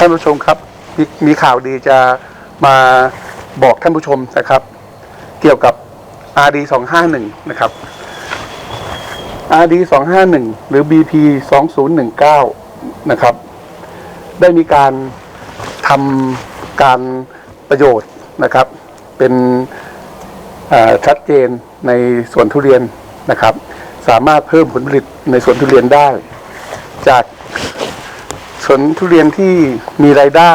ท่านผู้ชมครับมมีข่าวดีจะมาบอกท่านผู้ชมนะครับ เกี่ยวกับ RD 251นะครับ RD 251หรือ BP 2019นะครับ ได้มีการทำการประโยชน์นะครับ เป็นชัดเจนในสวนทุเรียนนะครับ สามารถเพิ่มผลผลิตในสวนทุเรียนได้ จาก สวนทุเรียนที่มีรายได้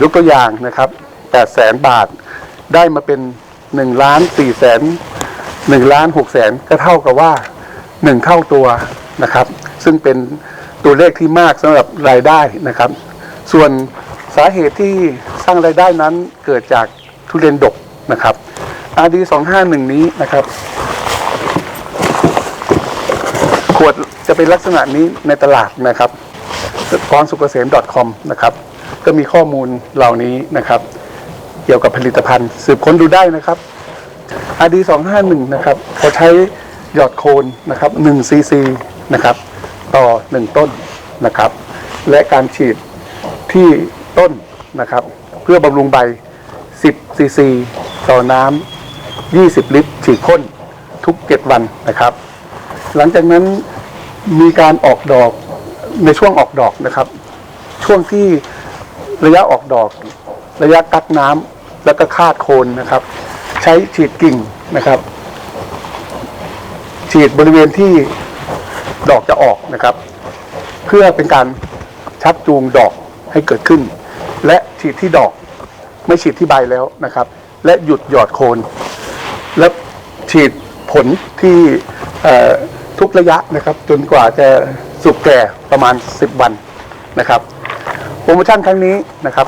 ยกตัวอย่างนะครับ8แสนบาทได้มาเป็น1ล้าน4แสน1ล้าน6แสนก็เท่ากับว่า 1 เท่าตัวนะครับ ซึ่งเป็นตัวเลขที่มากสำหรับรายได้นะครับ ส่วนสาเหตุที่สร้างรายได้นั้นเกิดจากทุเรียนดกนะครับ RD 251นี้นะครับ ขวดจะเป็นลักษณะนี้ในตลาดนะครับ กรสุกเกษม .com นะครับก็มีข้อมูลเหล่านี้นะครับ เกี่ยวกับผลิตภัณฑ์ สืบค้นดูได้นะครับ RD 251นะครับเขาใช้หยอดโคนนะครับ1ซีซีนะครับต่อ1ต้นนะครับ และการฉีดที่ต้นนะครับ เพื่อบำรุงใบ 10ซีซีต่อน้ำ20 ลิตร ฉีดพ่นทุก 7 วันนะครับ หลังจากนั้นมีการออกดอก ในช่วงออกดอกนะครับ ช่วงที่ระยะออกดอก ระยะกักน้ำแล้วก็คาดโคนนะครับ ใช้ฉีดกิ่งนะครับ ฉีดบริเวณที่ดอกจะออกนะครับ เพื่อเป็นการชักจูงดอกให้เกิดขึ้น และฉีดที่ดอกไม่ฉีดที่ใบแล้วนะครับ และหยุดหยอดโคน และฉีดผลที่ทุกระยะนะครับ จนกว่าจะ สุกแก่ประมาณ 10 วันนะครับ โปรโมชั่นครั้งนี้นะครับ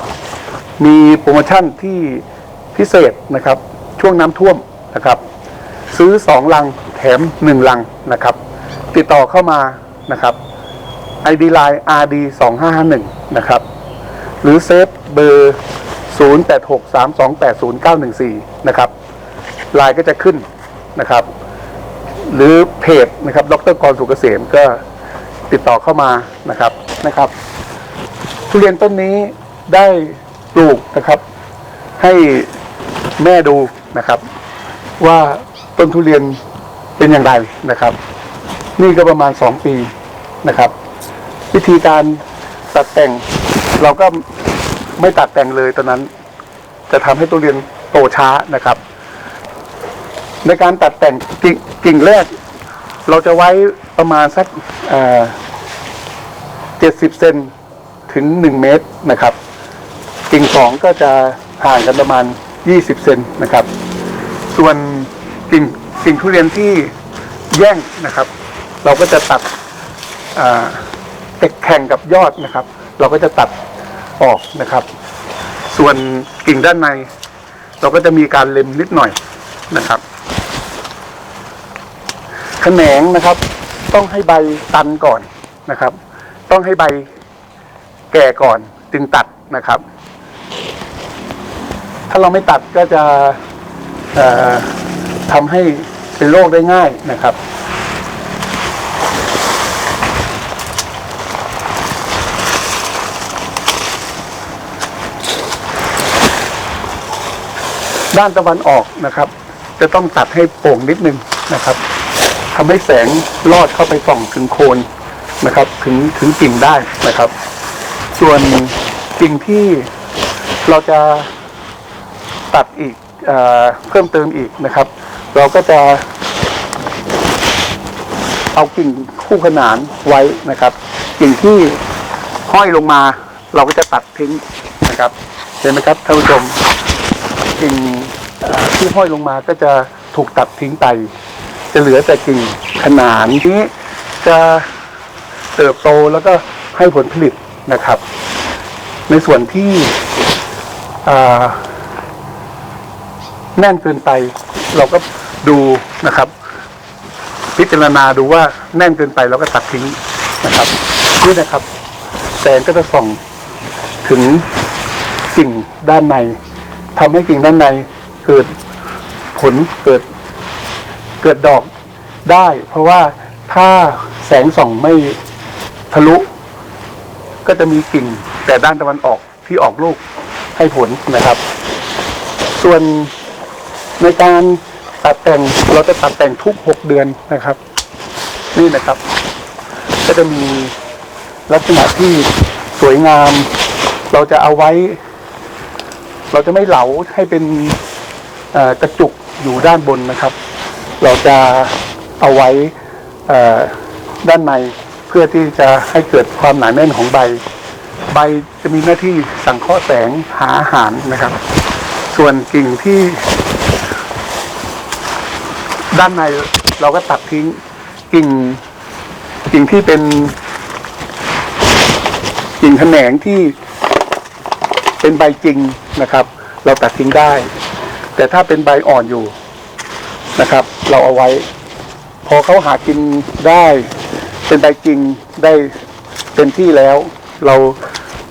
มีโปรโมชั่นที่พิเศษนะครับ ช่วงน้ำท่วมนะครับ ซื้อ 2 ลังแถม 1 ลังนะครับ ติดต่อเข้ามานะครับ ID Line RD 2551นะครับ หรือเซฟเบอร์ 0863280914 นะครับไลน์ก็จะขึ้นนะครับ หรือเพจนะครับ ดรกรสุกเกษมก็ ติดต่อเข้ามานะครับนะครับ ทุเรียนต้นนี้ได้ปลูกนะครับ ให้แม่ดูนะครับ ว่าต้นทุเรียนเป็นอย่างไรนะครับ นี่ก็ประมาณสองปีนะครับ วิธีการตัดแต่ง เราก็ไม่ตัดแต่งเลยตอนนั้น จะทำให้ทุเรียนโตช้านะครับ ในการตัดแต่งกิ่งกิ่งแรก เราจะไว้ ประมาณสักเจ็ดสิบเซนถึงหนึ่งเมตรนะครับ กิ่งสองก็จะห่างกันประมาณยี่สิบเซนนะครับ ส่วนกิ่งกิ่งทุเรียนที่แย่งนะครับ เราก็จะตัดอ่แข่งกับยอดนะครับ เราก็จะตัดออกนะครับ ส่วนกิ่งด้านใน เราก็จะมีการเล็มนิดหน่อยนะครับแขนงนะครับ ต้องให้ใบตันก่อนนะครับ ต้องให้ใบแก่ก่อนจึงตัดนะครับ ถ้าเราไม่ตัดก็จะทำให้เป็นโรคได้ง่ายนะครับด้านตะวันออกนะครับ จะต้องตัดให้โปร่งนิดนึงนะครับ ทำให้แสงลอดเข้าไปส่องถึงโคนนะครับ ถึงถึงกิ่งได้นะครับ ส่วนกิ่งที่เราจะตัดอีกเอเพิ่มเติมอีกนะครับ เราก็จะ เอากิ่งคู่ขนานไว้นะครับ กิ่งที่ห้อยลงมา เราก็จะตัดทิ้งนะครับเห็นไหมครับท่านผู้ชมกิ่งที่ห้อยลงมาก็จะถูกตัดทิ้งไป จะเหลือแต่กิ่งขนานนี้จะเติบโตแล้วก็ให้ผลผลิตนะครับ ในส่วนที่แน่นเกินไป เราก็ดูนะครับ พิจารณาดูว่าแน่นเกินไปเราก็ตัดทิ้งนะครับนี่นะครับแสงก็จะส่องถึงกิ่งด้านในทำให้กิ่งด้านในเกิดผลเกิด เกิดดอกได้ เพราะว่าถ้าแสงส่องไม่ทะลุ ก็จะมีกิ่งแต่ด้านตะวันออกที่ออกลูกให้ผลนะครับ ส่วนในการตัดแต่งเราจะตัดแต่งทุกหกเดือนนะครับ นี่นะครับ ก็จะมีลักษณะที่สวยงาม เราจะเอาไว้ เราจะไม่เหลาให้เป็นกระจุกอยู่ด้านบนนะครับ เราจะเอาไว้ด้านในเพื่อที่จะให้เกิดความหนาแน่นของใบ ใบจะมีหน้าที่สังเคราะห์แสงหาอาหารนะครับ ส่วนกิ่งที่ ด้านในเราก็ตัดทิ้งกิ่ง กิ่งที่เป็น กิ่งแขนงที่เป็นใบจริงนะครับ เราตัดทิ้งได้ แต่ถ้าเป็นใบอ่อนอยู่ นะครับ เราเอาไว้ พอเขาหากินได้เป็นใบจริงได้เต็มที่แล้ว เรา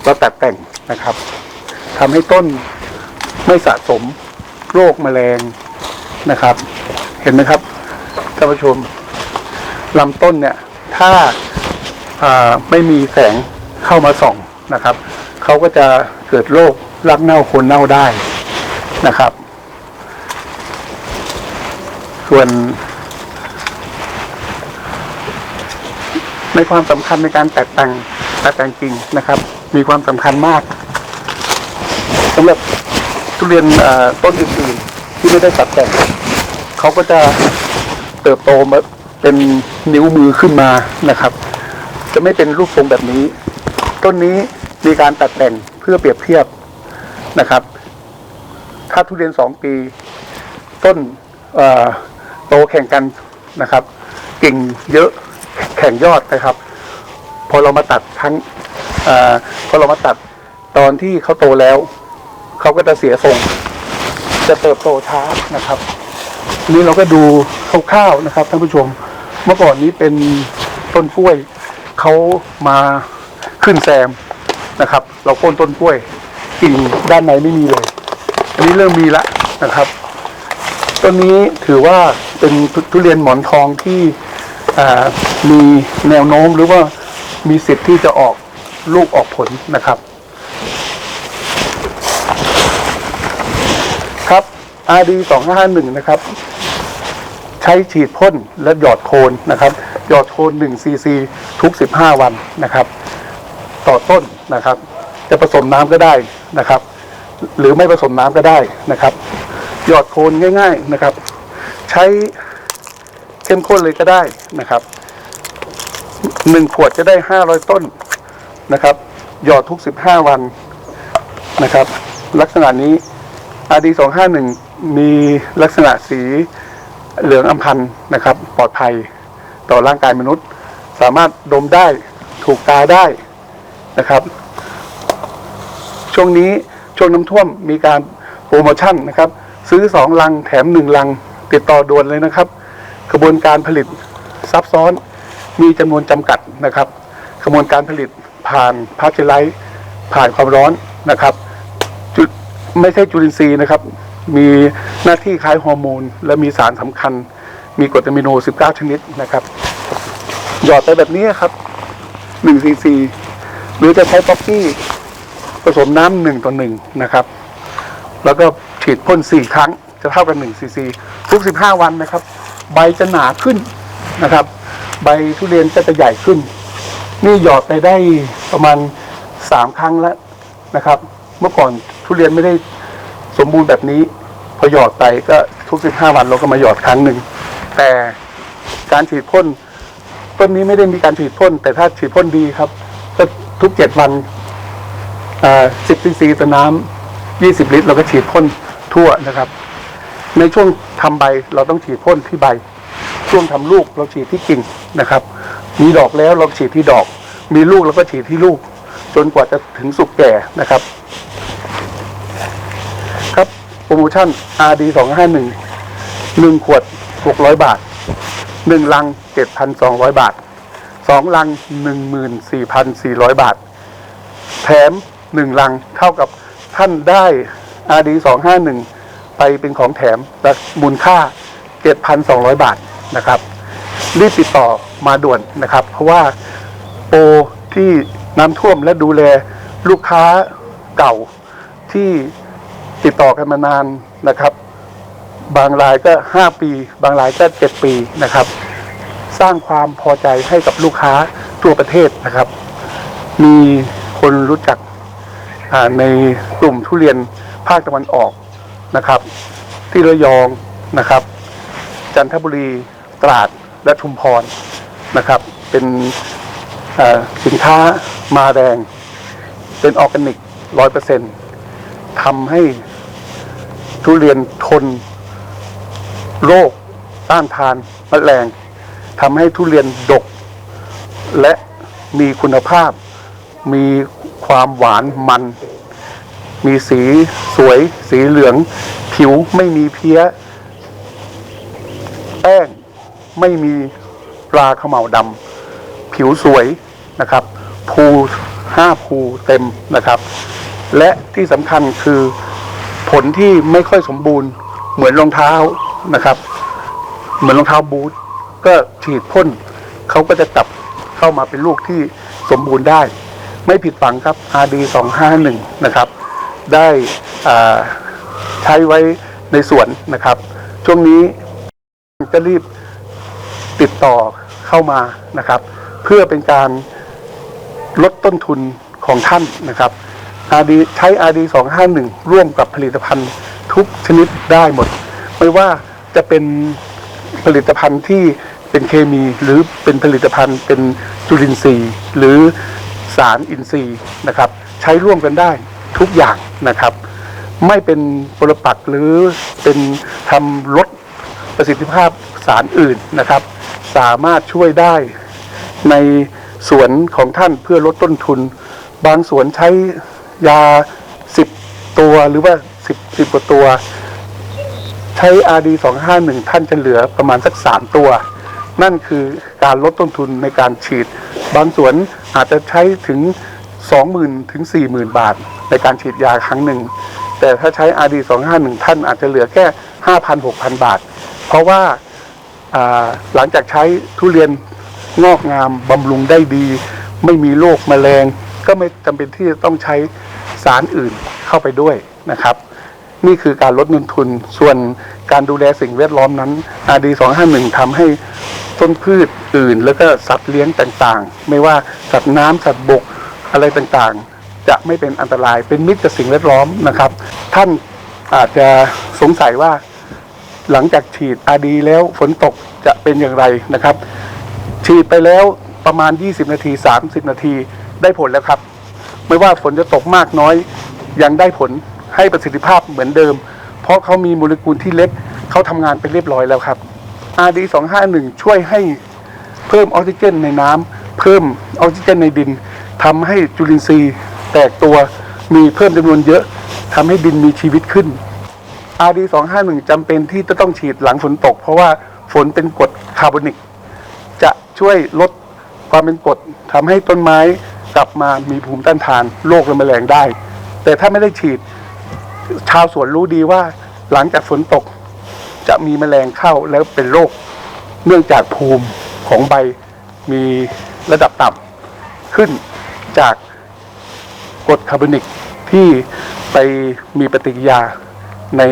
เราตัดแต่งนะครับทำให้ต้นไม่สะสมโรคแมลงนะครับ เห็นไหมครับท่านผู้ชมลำต้นเนี่ย ถ้าไม่มีแสงเข้ามาส่องนะครับเขาก็จะเกิดโรครักเน่าคนเน่าได้นะครับ ส่วนในความสำคัญในการแตกแต่งแตกแต่งกิ่งนะครับ มีความสำคัญมากสำหรับทุเรียนต้นอื่นๆที่ไม่ได้ตัดแต่งเขาก็จะเติบโตมาเป็นนิ้วมือขึ้นมานะครับ จะไม่เป็นรูปทรงแบบนี้ ต้นนี้มีการตัดแต่งเพื่อเปรียบเทียบนะครับ ถ้าทุเรียนสองปี ต้นอ่อ โตแข่งกันนะครับ กิ่งเยอะแข่งยอดนะครับ พอเรามาตัดทั้งออพอเรามาตัดตอนที่เขาโตแล้ว เขาก็จะเสียทรง จะเติบโตช้านะครับ นี่เราก็ดูคร่าวๆนะครับท่านผู้ชมเมื่อก่อนนี้เป็นต้นกล้วยเขามาขึ้นแซมนะครับ เราโค่นต้นกล้วยกิ่งด้านในไม่มีเลย อันนี้เริ่มมีละนะครับ ต้นนี้ถือว่าเป็นทุเรียนหมอนทองที่มีแนวโน้มหรือว่ามีสิทธิ์ที่จะออกลูกออกผลนะครับ ครับ RD 251นะครับ ใช้ฉีดพ่นและหยอดโคนนะครับ หยอดโคน1ซีซีทุก 15 วันนะครับ ต่อต้นนะครับ จะผสมน้ำก็ได้นะครับ หรือไม่ผสมน้ำก็ได้นะครับ หยอดโคนง่าย ๆนะครับ ใช้เข้มข้นเลยก็ได้นะครับหนึ่งขวดจะได้ห้าร้อยต้นนะครับ หยอดทุกสิบห้าวันนะครับ ลักษณะนี้ RD สองห้าหนึ่งมีลักษณะสีเหลืองอำพันธ์นะครับ ปลอดภัยต่อร่างกายมนุษย์ สามารถดมได้ถูกตาได้นะครับ ช่วงนี้ช่วงน้ำท่วมมีการโปรโมชั่นนะครับ ซื้อสองลังแถมหนึ่งลัง ติดต่อด่วนเลยนะครับ กระบวนการผลิตซับซ้อนมีจำนวนจำกัดนะครับกระบวนการผลิตผ่านพาสเจอร์ไลท์ผ่านความร้อนนะครับจุดไม่ใช่จุลินทรีย์นะครับ มีหน้าที่คล้ายฮอร์โมน และมีสารสำคัญ มีกรดอะมิโน 19 ชนิดนะครับ หยอดไปแบบนี้ครับ1ซีซีหรือจะใช้ป๊อปปี้ผสมน้ำหนึ่งต่อหนึ่งนะครับ แล้วก็ ฉีดพ่น4ครั้งจะเท่ากัน1ซีซีทุก 15 วันนะครับ ใบจะหนาขึ้นนะครับ ใบทุเรียนก็จะใหญ่ขึ้น นี่หยอดไปได้ประมาณ 3 ครั้งแล้วนะครับ เมื่อก่อนทุเรียนไม่ได้สมบูรณ์แบบนี้ พอหยอดไปก็ทุก 15 วันเราก็มาหยอดครั้งหนึ่งแต่การฉีดพ่นต้นนี้ไม่ได้มีการฉีดพ่นแต่ถ้าฉีดพ่นดีครับ ก็ทุก7วันสิบซีซีต่อน้ำยี่สิบลิตร เราก็ฉีดพ่น ทั่วนะครับ ในช่วงทำใบเราต้องฉีดพ่นที่ใบ ช่วงทำลูกเราฉีดที่กิ่งนะครับ มีดอกแล้วเราฉีดที่ดอก มีลูกเราก็ฉีดที่ลูก จนกว่าจะถึงสุกแก่นะครับ ครับโปรโมชั่น RD สองห้าหนึ่งหนึ่งขวดหกร้อยบาทหนึ่งลังเจ็ดพันสองร้อยบาทสองลังหนึ่งหมื่นสี่พันสี่ร้อยบาท แถมหนึ่งลังเท่ากับท่านได้ RD สองห้าหนึ่งไปเป็นของแถมและมูลค่าเจ็ดพันสองร้อยบาทนะครับ รีบติดต่อมาด่วนนะครับ เพราะว่าโปรที่น้ำท่วมและดูแลลูกค้าเก่าที่ติดต่อกันมานานนะครับ บางรายก็ 5 ปี บางรายก็ 7 ปีนะครับ สร้างความพอใจให้กับลูกค้าทั่วประเทศนะครับ มีคนรู้จักในกลุ่มทุเรียน ภาคตะวันออกนะครับ ที่ระยองนะครับ จันทบุรีตราดและชุมพรนะครับ เป็นสินค้ามาแรง เป็นออร์แกนิกร้อยเปอร์เซ็นต์ทำให้ทุเรียนทนโรคต้านทานแมลงทำให้ทุเรียนดก และมีคุณภาพ มีความหวานมัน มีสีสวย สีเหลือง ผิวไม่มีเพี้ย แป้งไม่มีราเขม่าดำผิวสวยนะครับภูห้าภูเต็มนะครับ และที่สำคัญคือผลที่ไม่ค่อยสมบูรณ์ เหมือนรองเท้านะครับ เหมือนรองเท้าบูทก็ฉีดพ่นเขาก็จะกลับเข้ามาเป็นลูกที่สมบูรณ์ได้ ไม่ผิดฝังครับ RD 251 นะครับ ได้ใช้ไว้ในสวนนะครับ ช่วงนี้จะรีบติดต่อเข้ามานะครับ เพื่อเป็นการลดต้นทุนของท่านนะครับ RD ใช้ RD 251 ร่วมกับผลิตภัณฑ์ทุกชนิดได้หมด ไม่ว่าจะเป็นผลิตภัณฑ์ที่เป็นเคมีหรือเป็นผลิตภัณฑ์เป็นจุลินทรีย์ หรือสารอินทรีย์นะครับ ใช้ร่วมกันได้ ทุกอย่างนะครับ ไม่เป็นปรปักหรือเป็นทำลดประสิทธิภาพสารอื่นนะครับ สามารถช่วยได้ในสวนของท่านเพื่อลดต้นทุน บางสวนใช้ยา 10 ตัวหรือว่า 10 10กว่าตัว ใช้ RD 251 ท่านจะเหลือประมาณสัก 3 ตัว นั่นคือการลดต้นทุนในการฉีด บางสวนอาจจะใช้ถึง 20,000ถึง40,000 บาทในการฉีดยาครั้งหนึ่ง แต่ถ้าใช้ RD 251ท่านอาจจะเหลือแค่ 5,000 6,000 บาท เพราะว่าหลังจากใช้ทุเรียนงอกงามบำรุงได้ดี ไม่มีโรคแมลง ก็ไม่จำเป็นที่จะต้องใช้สารอื่นเข้าไปด้วยนะครับ นี่คือการลดเงินทุนส่วนการดูแลสิ่งแวดล้อมนั้น RD 251ทำให้ต้นพืชอื่น แล้วก็สัตว์เลี้ยงต่างๆ ไม่ว่าสัตว์น้ำสัตว์บก อะไรต่างๆ จะไม่เป็นอันตรายเป็นมิตรกับสิ่งแวดล้อมนะครับ ท่านอาจจะสงสัยว่าหลังจากฉีดอาดีแล้วฝนตกจะเป็นอย่างไรนะครับ ฉีดไปแล้วประมาณ 20 นาที 30 นาทีได้ผลแล้วครับ ไม่ว่าฝนจะตกมากน้อย ยังได้ผลให้ประสิทธิภาพเหมือนเดิม เพราะเขามีโมเลกุลที่เล็กเขาทำงานไปเรียบร้อยแล้วครับ RD 251ช่วยให้เพิ่มออกซิเจนในน้ำเพิ่มออกซิเจนในดิน ทำให้จุลินทรีย์แตกตัวมีเพิ่มจำนวนเยอะทำให้ดินมีชีวิตขึ้น RD 251จำเป็นที่จะต้องฉีดหลังฝนตก เพราะว่าฝนเป็นกรดคาร์บอนิก จะช่วยลดความเป็นกรดทำให้ต้นไม้กลับมามีภูมิต้านทานโรคและแมลงได้ แต่ถ้าไม่ได้ฉีด ชาวสวนรู้ดีว่าหลังจากฝนตกจะมีแมลงเข้าแล้วเป็นโรค เนื่องจากภูมิของใบมีระดับต่ำขึ้น จากกรดคาร์บอนิกที่ไปมีปฏิกิริยาใน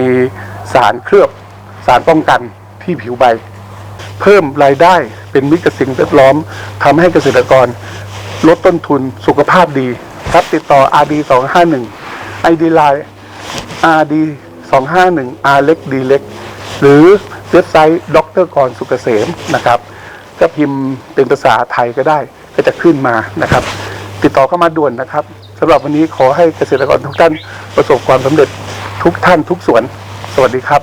สารเคลือบสารป้องกันที่ผิวใบ เพิ่มรายได้เป็นมิตรกับสิ่งแวดล้อมทำให้เกษตรกรลดต้นทุนสุขภาพดีครับติดต่อ RD 251 ID Line RD 251 R เล็ก D เล็กหรือเว็บไซต์ดรกรสุกเกษมนะครับ ก็พิมพ์เป็นภาษาไทยก็ได้ก็จะขึ้นมานะครับ ติดต่อเข้ามาด่วนนะครับสำหรับวันนี้ขอให้เกษตรกรทุกท่านประสบความสำเร็จทุกท่านทุกสวน สวัสดีครับ